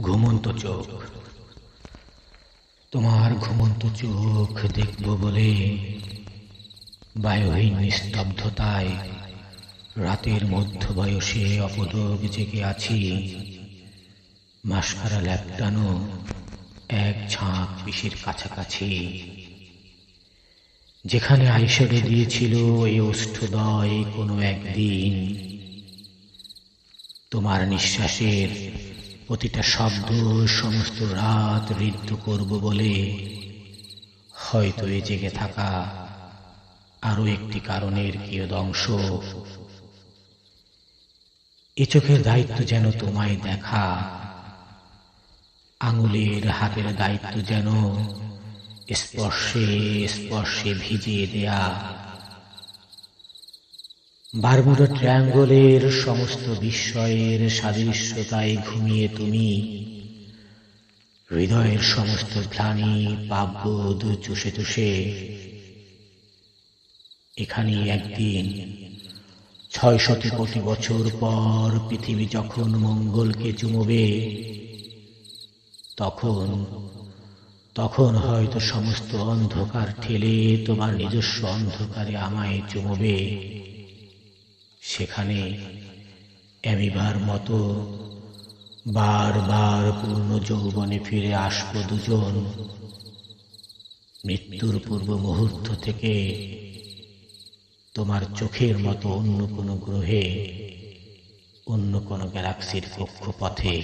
ঘুমন্ত চোখ। তোমার ঘুমন্ত চোখ দেখব বলে বায়ুহীন নিস্তব্ধতায় রাতের মধ্য বয়সে অপদক জেগে আছি। মাস্কারা ল্যাপটানো এক ঝাঁক পিসির কাছাকাছি। যেখানে আইসারে দিয়েছিল এই ওষ্ঠদয় কোনো একদিন। তোমার নিঃশ্বাসের প্রতিটা শব্দ সমস্ত রাত ঋদ্ধ করব বলে হয়তো এ জেগে থাকা আরও একটি কারণের কিয়দংশ। এ চোখের দায়িত্ব যেন তোমায় দেখা, আঙুলের হাতের দায়িত্ব যেন স্পর্শে স্পর্শে ভিজিয়ে দেয়া। বারমুডা ট্রায়াঙ্গলের সমস্ত বিস্ময়ের সাদৃশ্যতায় ঘুমিয়ে তুমি। হৃদয়ের সমস্ত গ্লানি পাপবোধ চুষে চুষে এখানে একদিন ছয় শত কোটি বছর পর পৃথিবী যখন মঙ্গলকে চুমবে, তখন তখন হয়তো সমস্ত অন্ধকার ঠেলে তোমার নিজস্ব অন্ধকারে আমায় চুমবে। সেখানে অ্যামিবার মতো বারবার পূর্ণ যৌবনে ফিরে আসব দুজন। মৃত্যুর পূর্ব মুহূর্ত থেকে তোমার চোখের মতো অন্য কোনো গ্রহে, অন্য কোনো গ্যালাক্সির কক্ষপথে